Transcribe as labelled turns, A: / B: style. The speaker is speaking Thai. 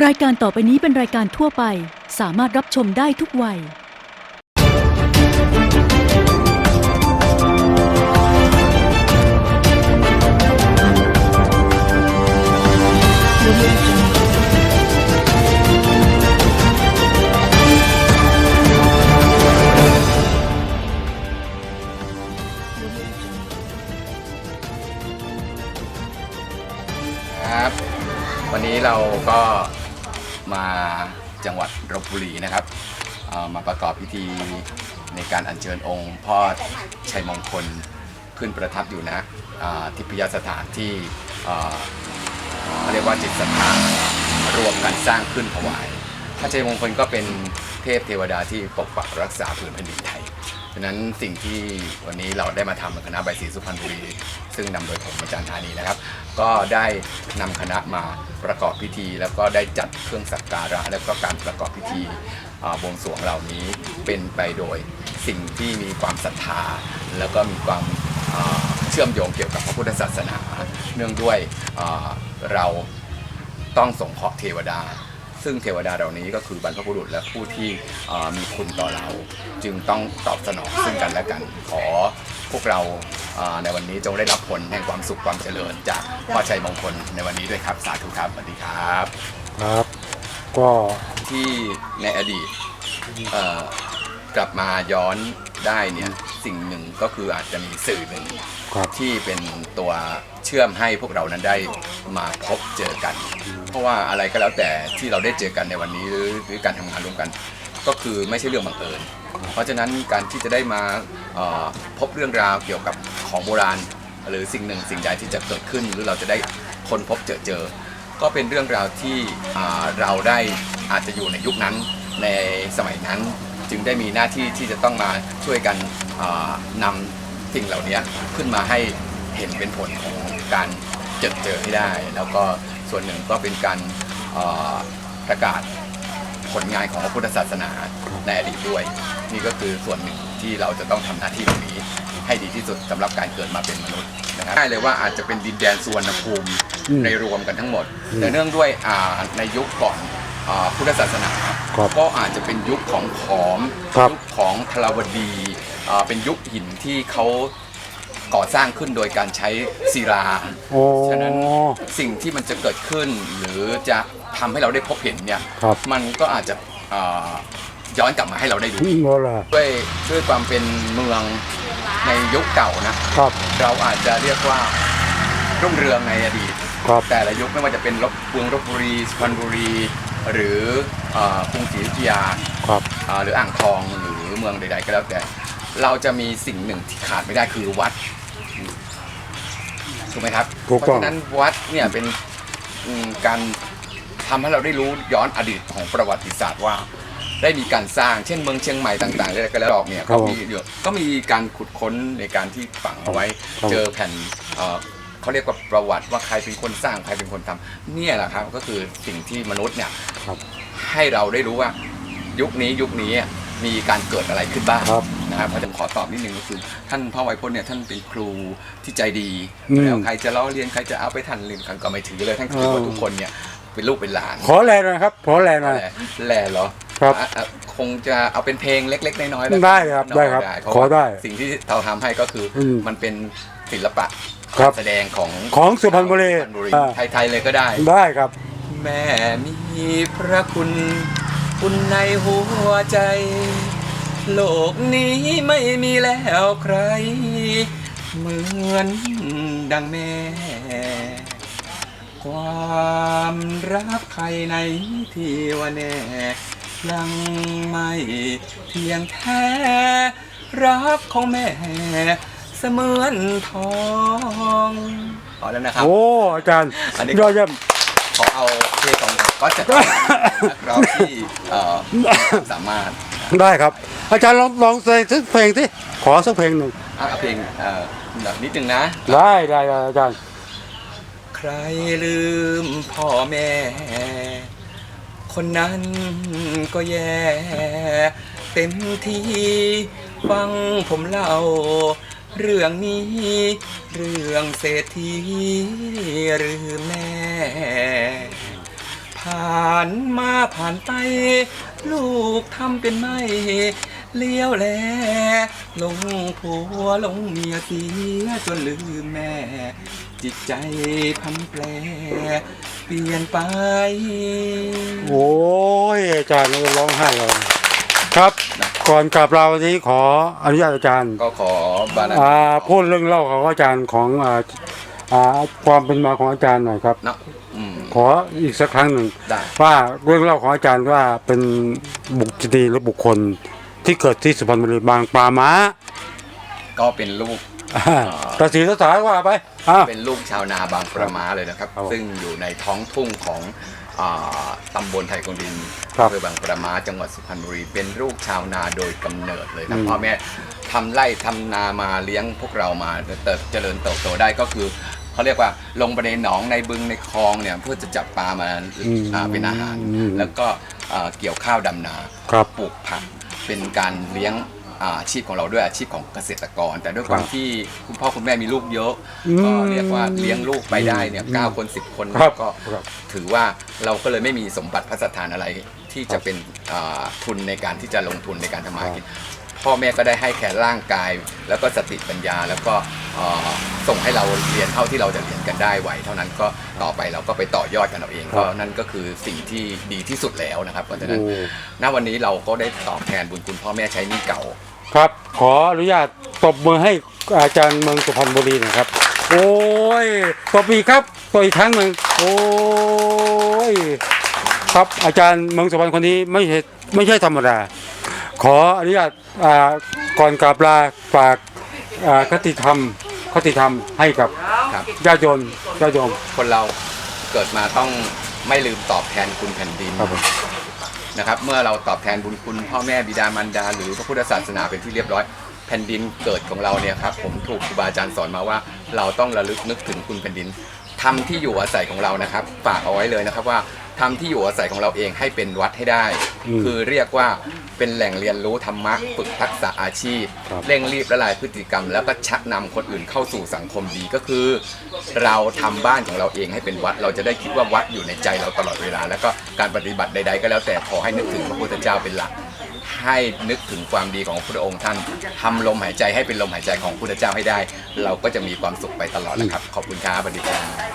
A: รายการต่อไปนี้เป็นรายการทั่วไป สามารถรับชมได้ทุกวัย
B: ครับ วันนี้เราก็ มาจังหวัดลบบุรีนะครับมาประกอบพิธีในการอัญเชิญองค์พ่อชัยมงคลขึ้นประทับอยู่นะอ่าทิพยสถานที่เอ่อเขาเรียกว่าจิตศรัทธารวมกันสร้างขึ้นถวายพระชัยมงคลก็เป็นเทพเทวดาที่ปกปักรักษาผืนแผ่นดินไทย ฉะนั้นสิ่งที่วันนี้เราได้มาทำกับคณะใบสีสุพรรณบุรี ซึ่งนำโดยผมอาจารย์ธานีนะครับ ก็ได้นำคณะมาประกอบพิธี แล้วก็ได้จัดเครื่องสักการะ แล้วก็การประกอบพิธีบวงสรวงเหล่านี้เป็นไปโดยสิ่งที่มีความศรัทธา แล้วก็มีความเชื่อมโยงเกี่ยวกับพระพุทธศาสนา เนื่องด้วยเราต้องสงเคราะห์เทวดา ซึ่งเทวดาเหล่านี้ก็คือบรรพบุรุษและผู้ที่เอ่อมีคุณต่อเรา จึงต้องตอบสนองซึ่งกันและกัน ขอพวกเราเอ่อในวันนี้จงได้รับผลแห่งความสุขความเจริญจากพ่อชัยมงคลในวันนี้ด้วยครับสาธุครับสวัสดีครับ
C: ครับก็
B: ที่ในอดีตเอ่อกลับมาย้อนได้เนี่ยสิ่งหนึ่งก็คืออาจจะมีสื่อหนึ่ง
C: ครับ
B: ที่เป็นตัวเชื่อมให้พวกเรานั้นได้มาพบเจอกัน เพราะว่าอะไรก็แล้วแต่ที่เราได้เจอกันในวันนี้หรือหรือการทำงานร่วมกัน ก็คือไม่ใช่เรื่องบังเอิญเพราะฉะนั้นการที่จะได้มาเอ่อพบเรื่องราวเกี่ยวกับของโบราณ หรือสิ่งหนึ่งสิ่งใดที่จะเกิดขึ้น หรือเราจะได้ค้นพบเจอเจอ ก็เป็นเรื่องราวที่อ่าเราได้อาจจะอยู่ในยุคนั้นในสมัยนั้น จึงได้มีหน้าที่ที่จะต้องมาช่วยกันอ่านำ สิ่งเหล่านี้ขึ้นมาให้เห็นเป็นผลของการเจอเจอให้ได้ แล้วก็ส่วนหนึ่งก็เป็นการอ่าประกาศผลงานของพระพุทธศาสนาในอดีตด้วย นี่ก็คือส่วนหนึ่งที่เราจะต้องทำหน้าที่ตรงนี้ ให้ดีที่สุดสำหรับการเกิดมาเป็นมนุษย์นะครับได้เลยว่าอาจจะเป็นดินแดนสุวรรณภูมิในรวมกันทั้งหมดแต่เนื่องด้วยอ่าในยุคก่อนอาพุทธศาสนา
C: ครับ
B: ก็อาจจะเป็นยุคของขอม
C: ครับ
B: ยุคของทราวดีอ่า เป็นยุคหินที่เขาก่อสร้างขึ้นโดยการใช้ศิลา
C: โอ้
B: ฉะนั้นสิ่งที่มันจะเกิดขึ้นหรือจะทำให้เราได้พบเห็นเนี่ย
C: ครับ
B: มันก็อาจจะเอ่อย้อนกลับมาให้เราได้ดู
C: โบราณ
B: ด้วยด้วยความเป็นเมืองในยุคเก่านะ
C: ครับ
B: เราอาจจะเรียกว่ารุ่งเรืองในอดีต
C: ครับ
B: แต่ละยุคไม่ว่าจะเป็นลบเมืองลบบุรีสุพรรณบุรี หรือเอ่อกรุงศรีอยุธยา
C: ครับ
B: อ่าหรืออ่างทองหรือเมืองใดๆก็แล้วแต่ เราจะมีสิ่งหนึ่งที่ขาดไม่ได้คือวัดถูกไหมครับ
C: ถูก
B: เพ
C: ต้อง
B: ราะฉะนั้นวัดเนี่ยเป็นอืมการทำให้เราได้รู้ย้อนอดีตของประวัติศาสตร์ว่า ได้มีการสร้างเช่นเมืองเชียงใหม่ต่างๆก็แล้วออกเนี่ย
C: ครั
B: ก็
C: บผม
B: มีเยอะก็มีการขุดค้นในการที่ฝังเอาไว้
C: ครับ
B: เจอแผ่นเอ่อเขาเรียกว่าประวัติว่าใครเป็นคนสร้างใครเป็นคนทำเนี่ยแหละครับก็คือสิ่งที่มนุษย์เนี่ย
C: ครับ
B: ให้เราได้รู้ว่ายุคนี้ยุคนี้มีการเกิดอะไรขึ้นบ้าง
C: ครับ
B: นะครับผมขอตอบนิดนึงก็คือ ท่านพ่อไวยพจน์เนี่ยท่านเป็นครูที่ใจดี
C: อืม
B: แล้วใครจะล้อเลียนใครจะเอาไปทันเรียนกันก็ไม่ถือเลยท่านถือว่า
C: อ๋อ
B: ทุกคนเนี่ยเป็นลูกเป็นหลาน
C: ขอแรงหน่อยครับขอแรงหน่อย
B: แหละแหล่เหรอ
C: ครับ
B: อะอะคงจะเอาเป็นเพลงเล็ก ๆ น้อยๆแล้วกัน
C: ได้ครับ
B: น้อย
C: ได้ครับ
B: เพาะ
C: ขอได้
B: ว่าสิ่งที่เราทำให้ก็คืออ
C: ม
B: มันเป็นศิลปะ
C: ครับ
B: แสดงของ
C: ของสุพรรณบุรี
B: สุพรรณบุรี
C: อ่า
B: ไทยๆเลยก็ได้
C: ได้ครับ
B: แม่มีพระคุณ คุณในหัวใจ โลกนี้ไม่มีแล้วใคร เหมือนดังแม่ ความรักใครในที่ว่าแน่ ยังไม่เพียงแท้ รักของแม่ เสมือนทองพอแล้วนะครับ
C: โอ้อาจารย์
B: อันนี้
C: ยอดเยี่ยม
B: ขอเอาเพลงของก็จะเป็นนักร้องที่เอ่อสามารถ
C: ได้ครับ อาจารย์ลองลองใส่สักเพลงสิขอสักเพลงหนึ่ง
B: อะเอาเพลงเอ่อแบบนิดนึงนะ
C: ได้ได้ได้อาจารย์
B: ใครลืมพ่อแม่ คนนั้นก็แย่ เต็มที่ฟังผมเล่า เรื่องนี้ เรื่องเศรษฐีหรือแม่พผ่านมาผ่านไป ลูกทำเป็นไม่เลี้ยวแลหลงผัวหลงเมียเสียจนลืมแม่ จิตใจพันแปรเปลี่ยนไป
C: โอ้ยอาจารย์ร้องไห้เลยครับ ก่อนกลับเราวันนี้ขออนุญาตอาจารย์
B: ก็ขอบารมี
C: อ่าพูดเรื่องเล่าของอาจารย์ของอ่าอ่าความเป็นมาของอาจารย์หน่อยครับ
B: เนาะอืม
C: ขออีกสักครั้งหนึ่ง
B: ได้
C: ว่าเรื่องเล่าของอาจารย์ว่าเป็นบุคคลหรือบุคคลที่เกิดที่สุพรรณบุรีบางปลาม้า
B: ก็เป็นลูก
C: อ่าตาสีตาสายว่าไปอ่า
B: เป็นลูกชาวนาบางประมาเลยนะครับ
C: ครับผม
B: ซึ่งอยู่ในท้องทุ่งของอ่าตำบลไทยกงดิน
C: ครับ
B: อำเภอบางประมาจังหวัดสุพรรณบุรี เป็นลูกชาวนาโดยกำเนิดเลยนะ
C: อืม
B: พ่อแม่ทำไร่ทำนามาเลี้ยงพวกเรามาเติบเจริญเติบโตได้ก็คือ เขาเรียกว่าลงไปในหนองในบึงในคลองเนี่ยเพื่อจะจับปลามาอ่าเป็นอาหาร แล้วก็อ่าเกี่ยวข้าวดำนา
C: ครับ
B: ปลูกผักเป็นการเลี้ยงอาอาชีพของเราด้วยอาชีพของเกษตรกร แต่ด้วยความ
C: ครับ
B: ที่คุณพ่อคุณแม่มีลูกเยอะ
C: อืม
B: ก็เรียกว่าเลี้ยงลูกไปได้เนี่ยเก้าคนสิบคน
C: ครับ
B: ก็
C: ครับ
B: ถือว่าเราก็เลยไม่มีสมบัติพระสถานอะไรที่จะเป็นอ่าทุนในการที่จะลงทุนในการทำมาหากิน พ่อแม่ก็ได้ให้แค่ร่างกาย แล้วก็สติปัญญาแล้วก็เอ่อ ส่งให้เราเรียนเท่าที่เราจะเรียนกันได้ไหวเท่านั้นก็ต่อไปเราก็ไปต่อยอดกันเอาเอง
C: ครับ
B: ก็นั่นก็คือสิ่งที่ดีที่สุดแล้วนะครับเพราะฉะนั้น
C: โอ้
B: ณวันนี้เราก็ได้ตอบแทนบุญคุณพ่อแม่ใช้หนี้เก่า
C: ครับ ขออนุญาตตบมือให้อาจารย์เมืองสุพรรณบุรีหนะครับ โอ้ยตบอีกครับตบอีกครั้งหนึ่งโอ้ยครับอาจารย์เมืองสุพรรณคนนี้ไม่ใช่ไม่ใช่ธรรมดา ขออนุญาตอ่าก่อนกราบลาฝากอ่าคติธรรม คติธรรมให้กับ
B: ครับ
C: ญาติโยมญาติโยม
B: คนเราเกิดมาต้องไม่ลืมตอบแทนคุณแผ่นดิน
C: ครับผม
B: นะครับ เมื่อเราตอบแทนบุญคุณพ่อแม่บิดามารดา หรือพระพุทธศาสนาเป็นที่เรียบร้อย แผ่นดินเกิดของเราเนี่ยครับผมถูกครูบาอาจารย์สอนมาว่า เราต้องระลึกนึกถึงคุณแผ่นดินทำที่อยู่อาศัยของเรานะครับฝากเอาไว้เลยนะครับว่า ทำที่อยู่อาศัยของเราเองให้เป็นวัดให้ได้
C: อืม
B: คือเรียกว่าเป็นแหล่งเรียนรู้ธรรมะฝึกทักษะอาชีพ
C: ครับ
B: เร่งรีบละลายพฤติกรรม แล้วก็ชักนำคนอื่นเข้าสู่สังคมดีก็คือ เราทำบ้านของเราเองให้เป็นวัด เราจะได้คิดว่าวัดอยู่ในใจเราตลอดเวลา แล้วก็การปฏิบัติใด ๆ ก็แล้วแต่ขอให้นึกถึงพระพุทธเจ้าเป็นหลัก ให้นึกถึงความดีของพระองค์ท่านทำลมหายใจให้เป็นลมหายใจของพระพุทธเจ้าให้ได้ เราก็จะมีความสุขไปตลอดนะครับ ขอบคุณครับสวัสดีครับ